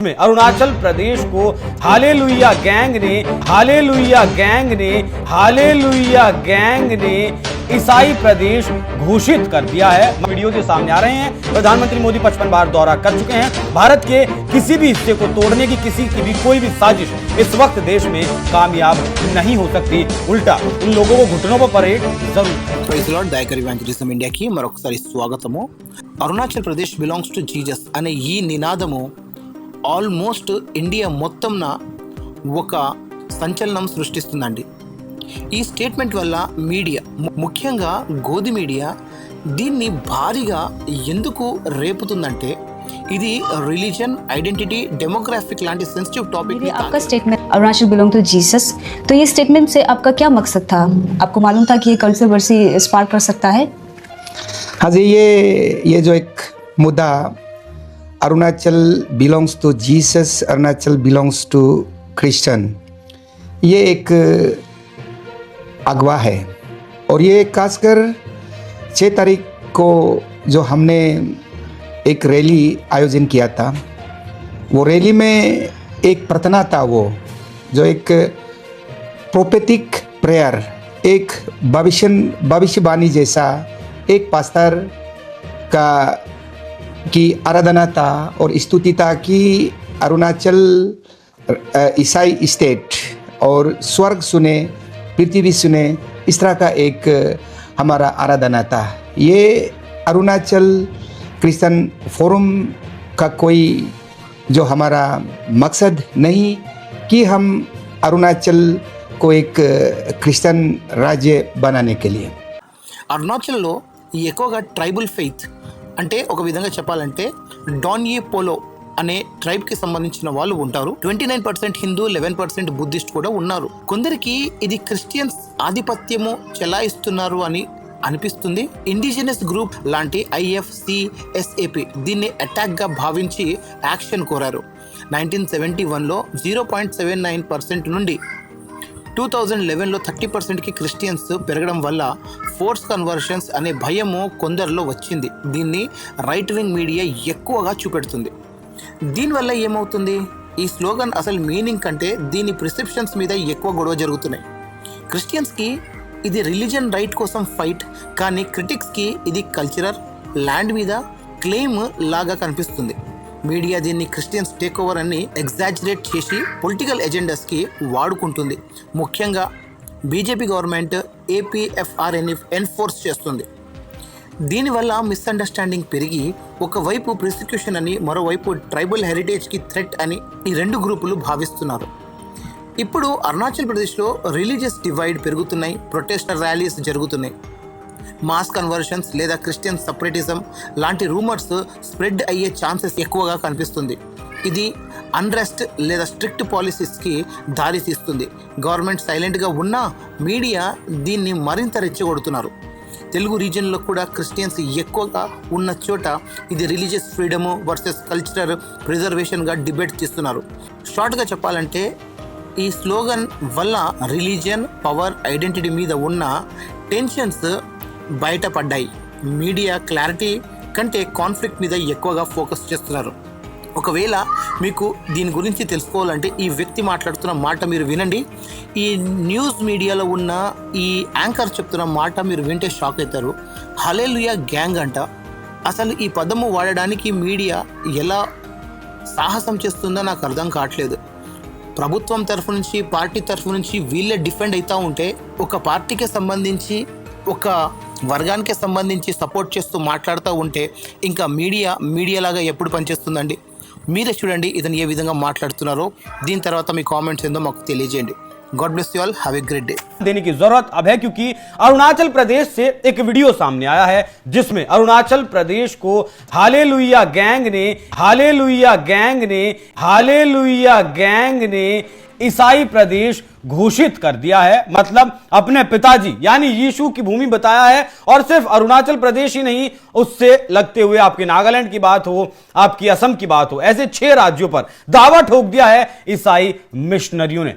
में अरुणाचल प्रदेश को hallelujah gang ने हालेलुया गैंग ने हालेलुया गैंग ने ईसाई प्रदेश घोषित कर दिया है वीडियो जो सामने आ रहे हैं प्रधानमंत्री मोदी पचपन बार दौरा कर चुके हैं भारत के किसी भी हिस्से को तोड़ने की किसी की भी कोई भी साजिश इस वक्त देश में कामयाब नहीं हो सकती उल्टा उन लोगों को घुटनों पर परेड जरूर ప్రైజ్ లార్డ్ దయకర్ ఇవాంజలిజం ఇండియాకి మరొకసారి స్వాగతము Arunachal Pradesh belongs to Jesus అనే ఈ నినాదము ఆల్మోస్ట్ ఇండియా మొత్తంన ఒక సంచలనం సృష్టిస్తుందండి ఈ స్టేట్మెంట్ వల్ల మీడియా ము- ముఖ్యంగా గోధి మీడియా దీన్ని భారీగా ఎందుకు రేపుతుందంటే ఇది రిలీజన్ ఐడెంటిటీ డెమోగ్రాఫిక్ లాంటి సెన్సిటివ్ టాపిక్ ये आपका statement Arunachal belong to Jesus तो ये स्टेटमेंट से आपका क्या मकसद था आपको मालूम था कि ये कंट्रोवर्सी स्पार्क कर सकता है हाँ जी ये ये जो एक मुद्दा Arunachal belongs to Jesus Arunachal belongs to Christian ये एक अगवा है। और ये खासकर छः तारीख को जो हमने एक रैली आयोजन किया था, वो रैली में एक प्रार्थना था वो, जो एक प्रोपेटिक प्रेयर एक भविष्य, भविष्यवाणी जैसा एक पास्टर का की आराधना था और स्तुति था कि अरुणाचल अ, ईसाई स्टेट और स्वर्ग सुने पृथ्वी सुने इस तरह का एक हमारा आराधना था ये अरुणाचल क्रिश्चियन फोरम का कोई जो हमारा मकसद नहीं कि हम अरुणाचल को एक क्रिश्चियन राज्य बनाने के लिए అరుణాచల్లో ఎక్కువగా ట్రైబల్ ఫెయిత్ అంటే ఒక విధంగా చెప్పాలంటే డాన్యే పోలో అనే ట్రైబ్కి సంబంధించిన వాళ్ళు ఉంటారు. Twenty nine percent Hindu eleven percent Buddhist కూడా ఉన్నారు. కొందరికి ఇది క్రిస్టియన్స్ ఆధిపత్యము చెలాయిస్తున్నారు అని అనిపిస్తుంది. ఇండిజినస్ గ్రూప్ లాంటి ఐఎఫ్సిఎస్ఏపి దీన్ని అటాక్గా భావించి యాక్షన్ కోరారు. నైన్టీన్ సెవెంటీ వన్లో zero point seven nine percent నుండి టూ థౌజండ్ లెవెన్లో థర్టీ పర్సెంట్కి క్రిస్టియన్స్ పెరగడం వల్ల ఫోర్స్ కన్వర్షన్స్ అనే భయము కొందరిలో వచ్చింది. దీన్ని రైట్ వింగ్ మీడియా ఎక్కువగా చూపెడుతుంది. దీనివల్ల ఏమవుతుంది? ఈ స్లోగన్ అసలు మీనింగ్ కంటే దీని ప్రిసెప్షన్స్ మీద ఎక్కువ గొడవ జరుగుతున్నాయి. క్రిస్టియన్స్కి ఇది రిలీజన్ రైట్ కోసం ఫైట్ కానీ క్రిటిక్స్కి ఇది కల్చరల్ ల్యాండ్ మీద క్లెయిమ్ లాగా కనిపిస్తుంది. మీడియా దీన్ని క్రిస్టియన్స్ టేక్ ఓవర్ అని ఎగ్జాజరేట్ చేసి పొలిటికల్ ఎజెండాస్కి వాడుకుంటుంది. ముఖ్యంగా బీజేపీ గవర్నమెంట్ ఏపీఎఫ్ఆర్ఎన్ ఎన్ఫోర్స్ చేస్తుంది. దీనివల్ల మిస్అండర్స్టాండింగ్ పెరిగి ఒకవైపు ప్రిసిక్యూషన్ అని మరోవైపు ట్రైబల్ హెరిటేజ్కి థ్రెట్ అని ఈ రెండు గ్రూపులు భావిస్తున్నారు. ఇప్పుడు అరుణాచల్ ప్రదేశ్లో రిలీజియస్ డివైడ్ పెరుగుతున్నాయి ప్రొటెస్టర్ ర్యాలీస్ జరుగుతున్నాయి. మాస్ కన్వర్షన్స్ లేదా క్రిస్టియన్ సపరేటిజం లాంటి రూమర్స్ స్ప్రెడ్ అయ్యే ఛాన్సెస్ ఎక్కువగా కనిపిస్తుంది. ఇది అన్రెస్ట్ లేదా స్ట్రిక్ట్ పాలసీస్కి దారి తీస్తుంది గవర్నమెంట్ సైలెంట్గా ఉన్నా మీడియా దీన్ని మరింత రెచ్చగొడుతున్నారు. తెలుగు రీజియన్లో కూడా క్రిస్టియన్స్ ఎక్కువగా ఉన్న చోట ఇది రిలీజియస్ ఫ్రీడము వర్సెస్ కల్చరల్ ప్రిజర్వేషన్గా డిబేట్ చేస్తున్నారు. షార్ట్గా చెప్పాలంటే ఈ స్లోగన్ వల్ల రిలీజియన్ పవర్ ఐడెంటిటీ మీద ఉన్న టెన్షన్స్ బయటపడ్డాయి. మీడియా క్లారిటీ కంటే కాన్ఫ్లిక్ట్ మీద ఎక్కువగా ఫోకస్ చేస్తున్నారు. ఒకవేళ మీకు దీని గురించి తెలుసుకోవాలంటే ఈ వ్యక్తి మాట్లాడుతున్న మాట మీరు వినండి. ఈ న్యూస్ మీడియాలో ఉన్న ఈ యాంకర్ చెప్తున్న మాట మీరు వింటే షాక్ అవుతారు. హలేలుయా గ్యాంగ్ అంట. అసలు ఈ పదము వాడడానికి మీడియా ఎలా సాహసం చేస్తుందో నాకు అర్థం కావట్లేదు. ప్రభుత్వం తరఫు నుంచి పార్టీ తరఫు నుంచి వీళ్ళే డిఫెండ్ అవుతూ ఉంటే ఒక పార్టీకి సంబంధించి ఒక వర్గానికి సంబంధించి సపోర్ట్ చేస్తూ మాట్లాడుతూ ఉంటే ఇంకా మీడియా మీడియాలాగా ఎప్పుడు పనిచేస్తుందండి మీరే చూడండి ఇతను ఏ విధంగా మాట్లాడుతున్నారో దీని తర్వాత మీ కామెంట్స్ ఏందో మాకు తెలియజేయండి God bless you all have a great day देने की जरूरत अब है क्योंकि अरुणाचल प्रदेश से एक वीडियो सामने आया है जिसमें अरुणाचल प्रदेश को हालेलुया गैंग ने हालेलुया गैंग ने हालेलुया गैंग ने ईसाई प्रदेश घोषित कर दिया है। मतलब अपने पिताजी, यानी यीशु की भूमि बताया है, और सिर्फ़ अरुणाचल प्रदेश ही नहीं, उससे लगते हुए आपके नागालैंड की बात हो, आपकी असम की बात हो, ऐसे छह राज्यों पर दावा ठोक दिया है ईसाई मिशनरियों ने।